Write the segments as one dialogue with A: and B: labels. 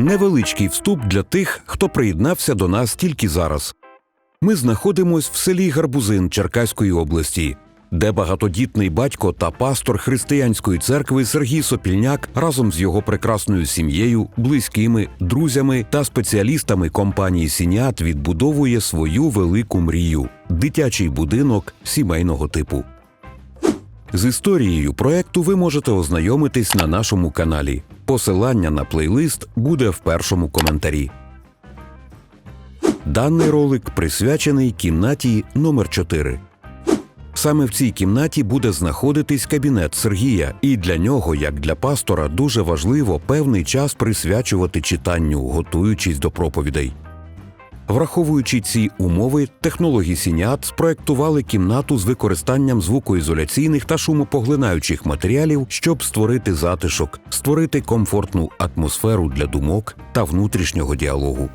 A: Невеличкий вступ для тих, хто приєднався до нас тільки зараз. Ми знаходимось в селі Гарбузин Черкаської області, де багатодітний батько та пастор християнської церкви Сергій Сопільняк разом з його прекрасною сім'єю, близькими, друзями та спеціалістами компанії Сінят відбудовує свою велику мрію дитячий будинок сімейного типу. З історією проекту ви можете ознайомитись на нашому каналі. Посилання на плейлист буде в першому коментарі. Даний ролик присвячений кімнаті номер 4 Саме в цій кімнаті буде знаходитись кабінет Сергія, і для нього, як для пастора, дуже важливо певний час присвячувати читанню, готуючись до проповідей. Враховуючи ці умови, технологи Сініат спроектували кімнату з використанням звукоізоляційних та шумопоглинаючих матеріалів, щоб створити затишок, створити комфортну атмосферу для думок та внутрішнього діалогу.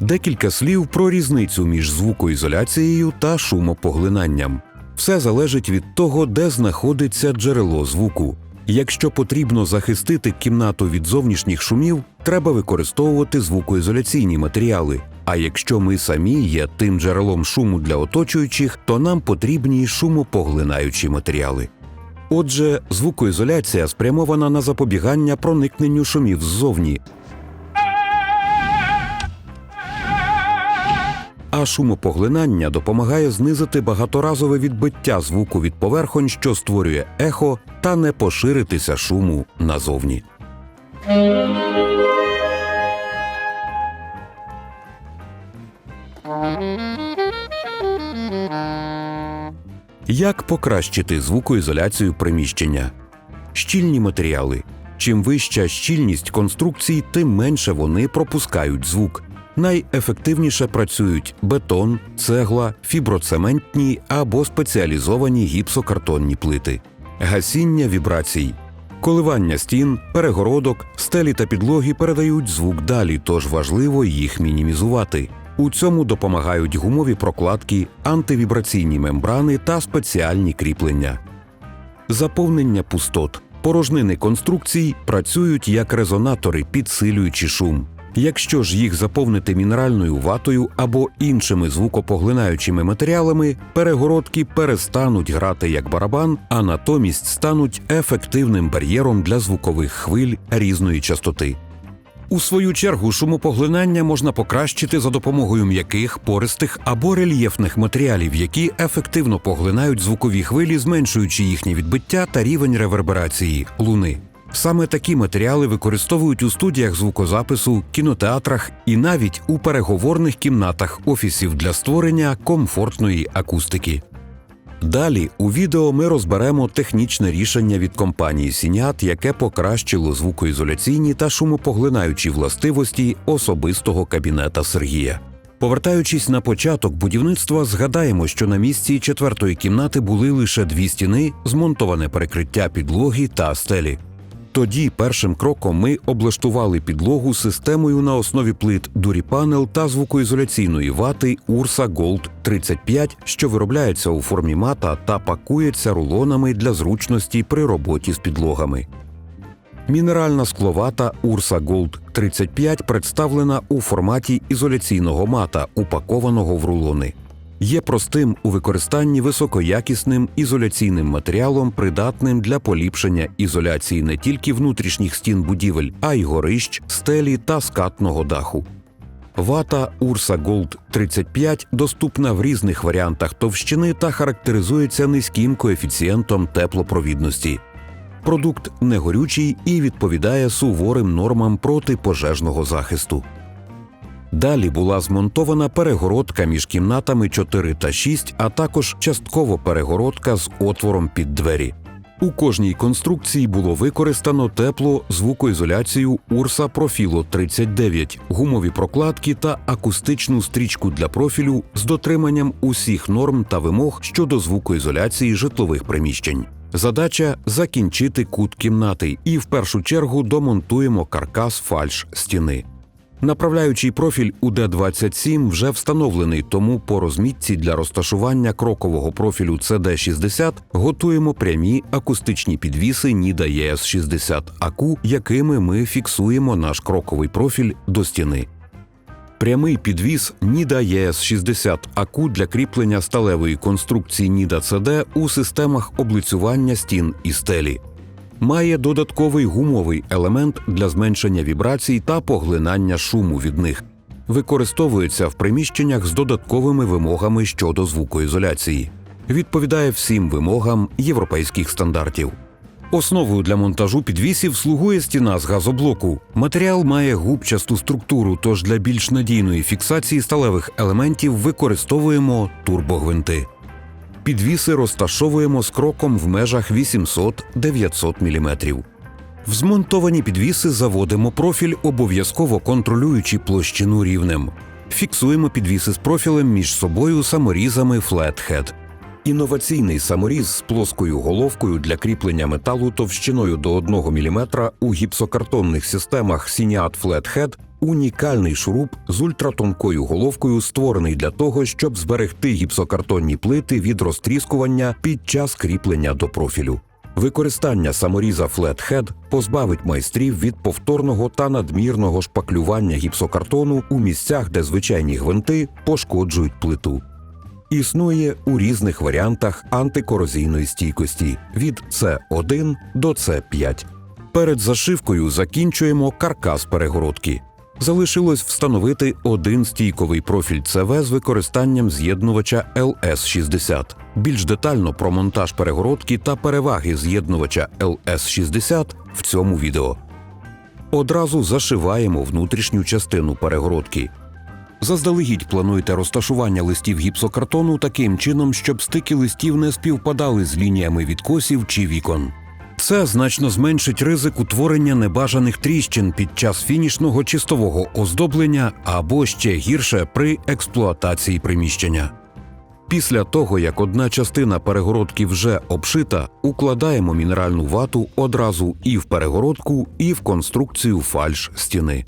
A: Декілька слів про різницю між звукоізоляцією та шумопоглинанням. Все залежить від того, де знаходиться джерело звуку. Якщо потрібно захистити кімнату від зовнішніх шумів, треба використовувати звукоізоляційні матеріали. А якщо ми самі є тим джерелом шуму для оточуючих, то нам потрібні шумопоглинаючі матеріали. Отже, звукоізоляція спрямована на запобігання проникненню шумів ззовні, а шумопоглинання допомагає знизити багаторазове відбиття звуку від поверхонь, що створює ехо, та не поширитися шуму назовні. Як покращити звукоізоляцію приміщення? Щільні матеріали. Чим вища щільність конструкцій, тим менше вони пропускають звук. Найефективніше працюють бетон, цегла, фіброцементні або спеціалізовані гіпсокартонні плити, гасіння вібрацій. Коливання стін, перегородок, стелі та підлоги передають звук далі, тож важливо їх мінімізувати. У цьому допомагають гумові прокладки, антивібраційні мембрани та спеціальні кріплення. Заповнення пустот. Порожнини конструкцій працюють як резонатори, підсилюючи шум. Якщо ж їх заповнити мінеральною ватою або іншими звукопоглинаючими матеріалами, перегородки перестануть грати як барабан, а натомість стануть ефективним бар'єром для звукових хвиль різної частоти. У свою чергу шумопоглинання можна покращити за допомогою м'яких, пористих або рельєфних матеріалів, які ефективно поглинають звукові хвилі, зменшуючи їхнє відбиття та рівень реверберації луни. Саме такі матеріали використовують у студіях звукозапису, кінотеатрах і навіть у переговорних кімнатах офісів для створення комфортної акустики. Далі у відео ми розберемо технічне рішення від компанії Сінят, яке покращило звукоізоляційні та шумопоглинаючі властивості особистого кабінета Сергія. Повертаючись на початок будівництва, згадаємо, що на місці четвертої кімнати були лише дві стіни, змонтоване перекриття підлоги та стелі. Тоді першим кроком ми облаштували підлогу системою на основі плит Дуріпанел та звукоізоляційної вати Ursa Gold 35, що виробляється у формі мата та пакується рулонами для зручності при роботі з підлогами. Мінеральна скловата Ursa Gold 35 представлена у форматі ізоляційного мата, упакованого в рулони. Є простим у використанні високоякісним ізоляційним матеріалом, придатним для поліпшення ізоляції не тільки внутрішніх стін будівель, а й горищ, стелі та скатного даху. Вата Ursa Gold 35 доступна в різних варіантах товщини та характеризується низьким коефіцієнтом теплопровідності. Продукт негорючий і відповідає суворим нормам протипожежного захисту. Далі була змонтована перегородка між кімнатами 4 та 6, а також частково перегородка з отвором під двері. У кожній конструкції було використано тепло звукоізоляцію Урса Профіло 39, гумові прокладки та акустичну стрічку для профілю з дотриманням усіх норм та вимог щодо звукоізоляції житлових приміщень. Задача закінчити кут кімнати і в першу чергу домонтуємо каркас фальш стіни. Направляючий профіль УД-27 вже встановлений, тому по розмітці для розташування крокового профілю CD60 готуємо прямі акустичні підвіси ніда ЄС-60 АКУ, якими ми фіксуємо наш кроковий профіль до стіни. Прямий підвіз Ніда ЄС-60 АКУ для кріплення сталевої конструкції Ніда ЦД у системах облицювання стін і стелі. Має додатковий гумовий елемент для зменшення вібрацій та поглинання шуму від них. Використовується в приміщеннях з додатковими вимогами щодо звукоізоляції. Відповідає всім вимогам європейських стандартів. Основою для монтажу підвісів слугує стіна з газоблоку. Матеріал має губчасту структуру, тож для більш надійної фіксації сталевих елементів використовуємо турбогвинти. Підвіси розташовуємо з кроком в межах 800-900 мм. В змонтовані підвіси заводимо профіль, обов'язково контролюючи площину рівнем. Фіксуємо підвіси з профілем між собою саморізами Flathead. Інноваційний саморіз з плоскою головкою для кріплення металу товщиною до 1 мм у гіпсокартонних системах Siniat Flathead – унікальний шуруп з ультратонкою головкою, створений для того, щоб зберегти гіпсокартонні плити від розтріскування під час кріплення до профілю. Використання саморіза Flathead позбавить майстрів від повторного та надмірного шпаклювання гіпсокартону у місцях, де звичайні гвинти пошкоджують плиту. Існує у різних варіантах антикорозійної стійкості від С1 до С5. Перед зашивкою закінчуємо каркас перегородки. Залишилось встановити один стійковий профіль ЦВ з використанням з'єднувача LS60. Більш детально про монтаж перегородки та переваги з'єднувача LS60 в цьому відео. Одразу зашиваємо внутрішню частину перегородки. Заздалегідь плануйте розташування листів гіпсокартону таким чином, щоб стики листів не співпадали з лініями відкосів чи вікон. Це значно зменшить ризик утворення небажаних тріщин під час фінішного чистового оздоблення або ще гірше при експлуатації приміщення. Після того, як одна частина перегородки вже обшита, укладаємо мінеральну вату одразу і в перегородку, і в конструкцію фальш стіни.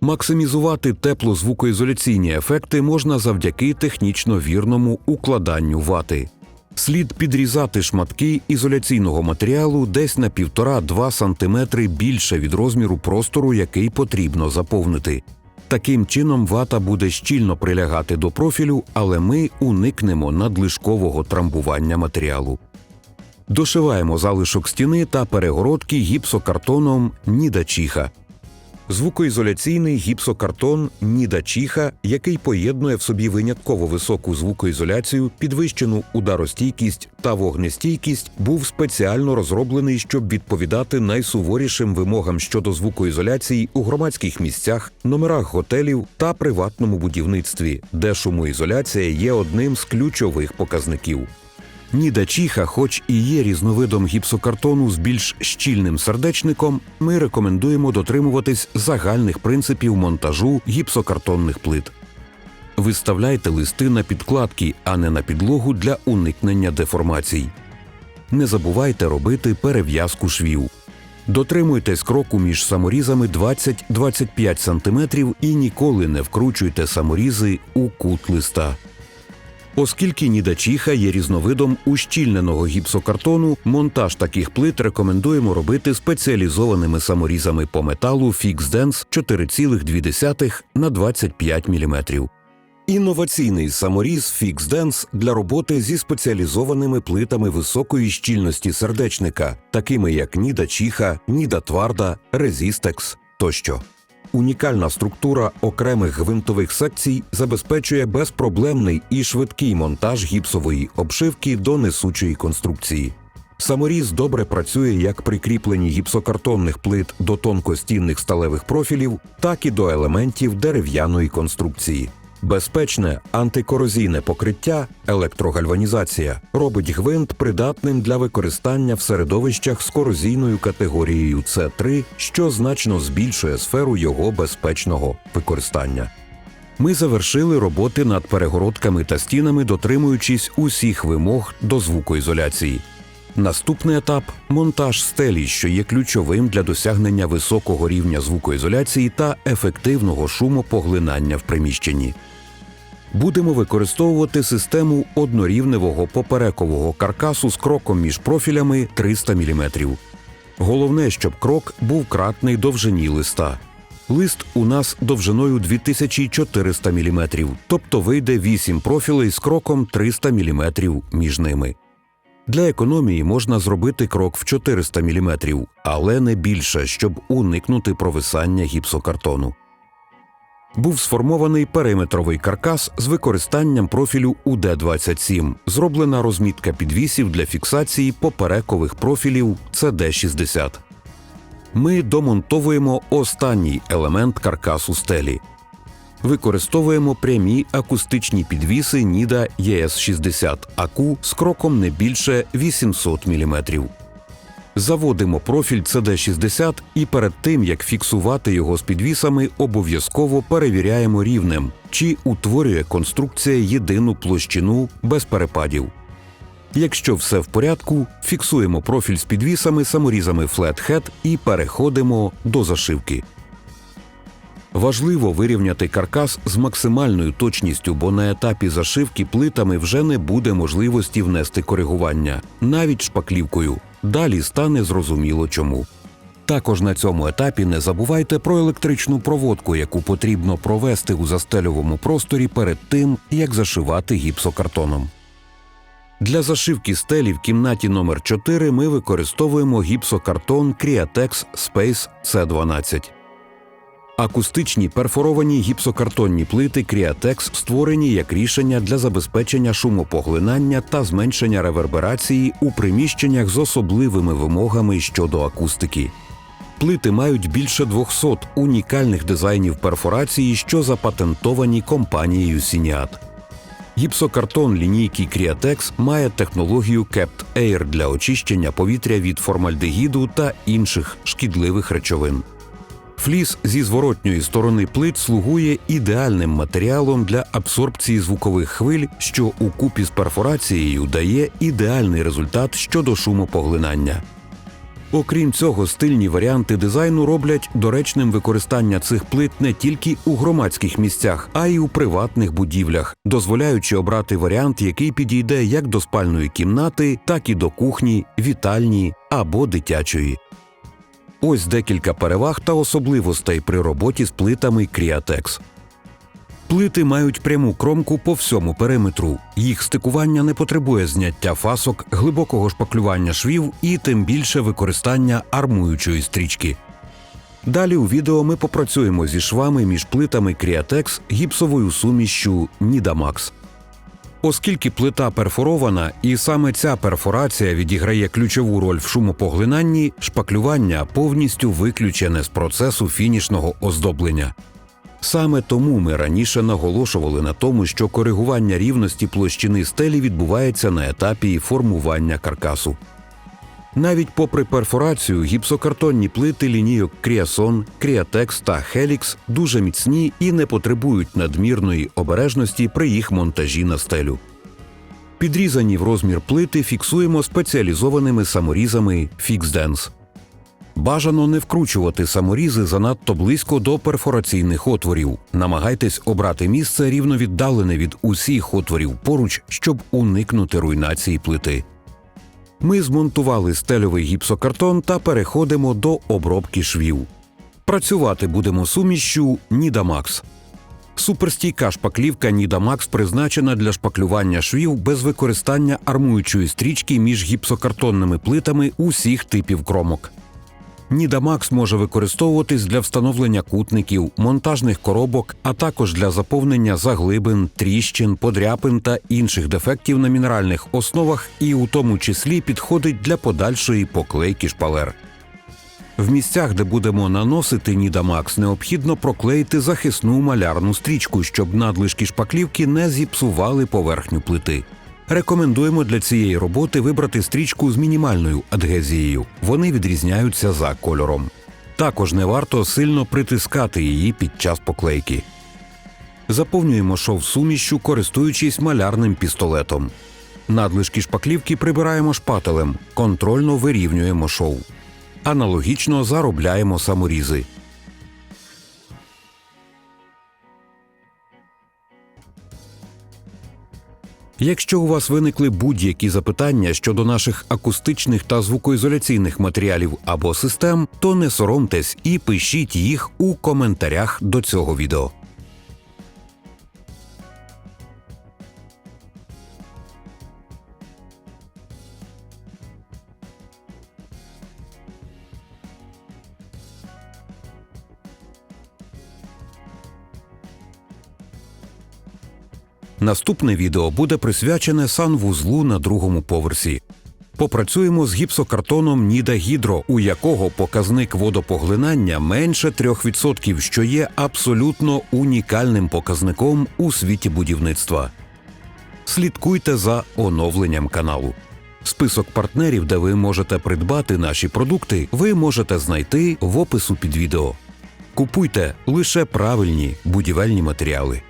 A: Максимізувати теплозвукоізоляційні ефекти можна завдяки технічно вірному укладанню вати. Слід підрізати шматки ізоляційного матеріалу десь на 1,5-2 см більше від розміру простору, який потрібно заповнити. Таким чином вата буде щільно прилягати до профілю, але ми уникнемо надлишкового трамбування матеріалу. Дошиваємо залишок стіни та перегородки гіпсокартоном Нідачіха. Звукоізоляційний гіпсокартон Ніда Чіха, який поєднує в собі винятково високу звукоізоляцію, підвищену ударостійкість та вогнестійкість, був спеціально розроблений, щоб відповідати найсуворішим вимогам щодо звукоізоляції у громадських місцях, номерах готелів та приватному будівництві, де шумоізоляція є одним з ключових показників. Ніда Чіха, хоч і є різновидом гіпсокартону з більш щільним сердечником, ми рекомендуємо дотримуватись загальних принципів монтажу гіпсокартонних плит. Виставляйте листи на підкладки, а не на підлогу для уникнення деформацій. Не забувайте робити перев'язку швів. Дотримуйтесь кроку між саморізами 20-25 см і ніколи не вкручуйте саморізи у кут листа. Оскільки нідачіха є різновидом ущільненого гіпсокартону, монтаж таких плит рекомендуємо робити спеціалізованими саморізами по металу FixDance 4,2 на 25 мм. Інноваційний саморіз FixDance для роботи зі спеціалізованими плитами високої щільності сердечника, такими як Ніда Чіха, Ніда Тварда, Резістекс тощо. Унікальна структура окремих гвинтових секцій забезпечує безпроблемний і швидкий монтаж гіпсової обшивки до несучої конструкції. Саморіз добре працює як при кріпленні гіпсокартонних плит до тонкостінних сталевих профілів, так і до елементів дерев'яної конструкції. Безпечне антикорозійне покриття, електрогальванізація робить гвинт придатним для використання в середовищах з корозійною категорією С3, що значно збільшує сферу його безпечного використання. Ми завершили роботи над перегородками та стінами, дотримуючись усіх вимог до звукоізоляції. Наступний етап монтаж стелі, що є ключовим для досягнення високого рівня звукоізоляції та ефективного шумопоглинання в приміщенні. Будемо використовувати систему однорівневого поперекового каркасу з кроком між профілями 300 мм. Головне, щоб крок був кратний довжині листа. Лист у нас довжиною 2400 мм, тобто вийде 8 профілей з кроком 300 мм між ними. Для економії можна зробити крок в 400 мм, але не більше, щоб уникнути провисання гіпсокартону. Був сформований периметровий каркас з використанням профілю УД-27. Зроблена розмітка підвісів для фіксації поперекових профілів CD60. Ми домонтовуємо останній елемент каркасу стелі. Використовуємо прямі акустичні підвіси NIDA ES60 АКУ з кроком не більше 800 мм. Заводимо профіль CD60 і перед тим як фіксувати його з підвісами, обов'язково перевіряємо рівнем, чи утворює конструкція єдину площину без перепадів. Якщо все в порядку, фіксуємо профіль з підвісами саморізами Flathead і переходимо до зашивки. Важливо вирівняти каркас з максимальною точністю, бо на етапі зашивки плитами вже не буде можливості внести коригування, навіть шпаклівкою. Далі стане зрозуміло чому. Також на цьому етапі не забувайте про електричну проводку, яку потрібно провести у застельовому просторі перед тим, як зашивати гіпсокартоном. Для зашивки стелі в кімнаті номер 4 ми використовуємо гіпсокартон Createx Space C12. Акустичні перфоровані гіпсокартонні плити Createx створені як рішення для забезпечення шумопоглинання та зменшення реверберації у приміщеннях з особливими вимогами щодо акустики. Плити мають більше 200 унікальних дизайнів перфорації, що запатентовані компанією Siniat. Гіпсокартон лінійки Createx має технологію Kept Air для очищення повітря від формальдегіду та інших шкідливих речовин. Фліс зі зворотньої сторони плит слугує ідеальним матеріалом для абсорбції звукових хвиль, що у купі з перфорацією дає ідеальний результат щодо шумопоглинання. Окрім цього, стильні варіанти дизайну роблять доречним використання цих плит не тільки у громадських місцях, а й у приватних будівлях, дозволяючи обрати варіант, який підійде як до спальної кімнати, так і до кухні, вітальні або дитячої. Ось декілька переваг та особливостей при роботі з плитами Createx. Плити мають пряму кромку по всьому периметру. Їх стикування не потребує зняття фасок, глибокого шпаклювання швів і тим більше використання армуючої стрічки. Далі у відео ми попрацюємо зі швами між плитами Createx гіпсовою сумішшю Nidamax. Оскільки плита перфорована, і саме ця перфорація відіграє ключову роль в шумопоглинанні, шпаклювання повністю виключене з процесу фінішного оздоблення. Саме тому ми раніше наголошували на тому, що коригування рівності площини стелі відбувається на етапі формування каркасу. Навіть попри перфорацію, гіпсокартонні плити лінійок Кріасон, Кріатекс та Helix дуже міцні і не потребують надмірної обережності при їх монтажі на стелю. Підрізані в розмір плити фіксуємо спеціалізованими саморізами FixDance. Бажано не вкручувати саморізи занадто близько до перфораційних отворів. Намагайтесь обрати місце рівно віддалене від усіх отворів поруч, щоб уникнути руйнації плити. Ми змонтували стельовий гіпсокартон та переходимо до обробки швів. Працювати будемо сумішю Нідамакс. Суперстійка шпаклівка Нідамакс призначена для шпаклювання швів без використання армуючої стрічки між гіпсокартонними плитами усіх типів кромок. Nidamax може використовуватись для встановлення кутників, монтажних коробок, а також для заповнення заглибин, тріщин, подряпин та інших дефектів на мінеральних основах, і у тому числі підходить для подальшої поклейки шпалер. В місцях, де будемо наносити Нідамакс, необхідно проклеїти захисну малярну стрічку, щоб надлишки шпаклівки не зіпсували поверхню плити. Рекомендуємо для цієї роботи вибрати стрічку з мінімальною адгезією. Вони відрізняються за кольором. Також не варто сильно притискати її під час поклейки. Заповнюємо шов сумішю, користуючись малярним пістолетом. Надлишки шпаклівки прибираємо шпателем, контрольно вирівнюємо шов. Аналогічно заробляємо саморізи. Якщо у вас виникли будь-які запитання щодо наших акустичних та звукоізоляційних матеріалів або систем, то не соромтесь і пишіть їх у коментарях до цього відео. Наступне відео буде присвячене санвузлу на другому поверсі. Попрацюємо з гіпсокартоном Ніда Гідро, у якого показник водопоглинання менше 3%, що є абсолютно унікальним показником у світі будівництва. Слідкуйте за оновленням каналу. Список партнерів, де ви можете придбати наші продукти, ви можете знайти в опису під відео. Купуйте лише правильні будівельні матеріали.